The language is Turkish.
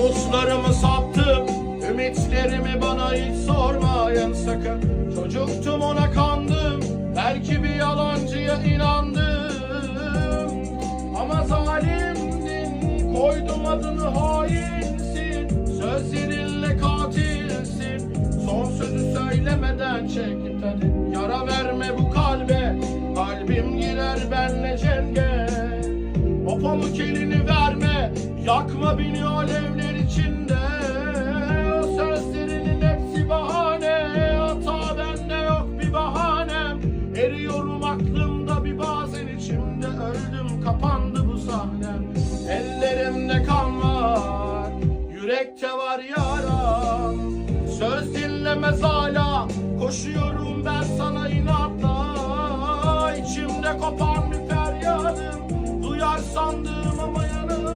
Umutlarımı sattım Ümitlerimi bana hiç sormayın sakın. Çocuktum ona kandım Belki bir yalancıya inandım. Ama zalimdin Koydum adını hainsin Sözlerinle katilsin. Son sözü söylemeden çek hadi Yara verme bu kalbe. Kalbim girer benle cenge. O pamuk elini verme Yakma beni alevler Eriyorum aklımda bir bazen içimde Öldüm kapandı bu sahnem. Ellerimde kan var Yürekte var yaram. Söz dinlemez hala Koşuyorum ben sana inatla. İçimde kopan bir feryadım Duyar sandım ama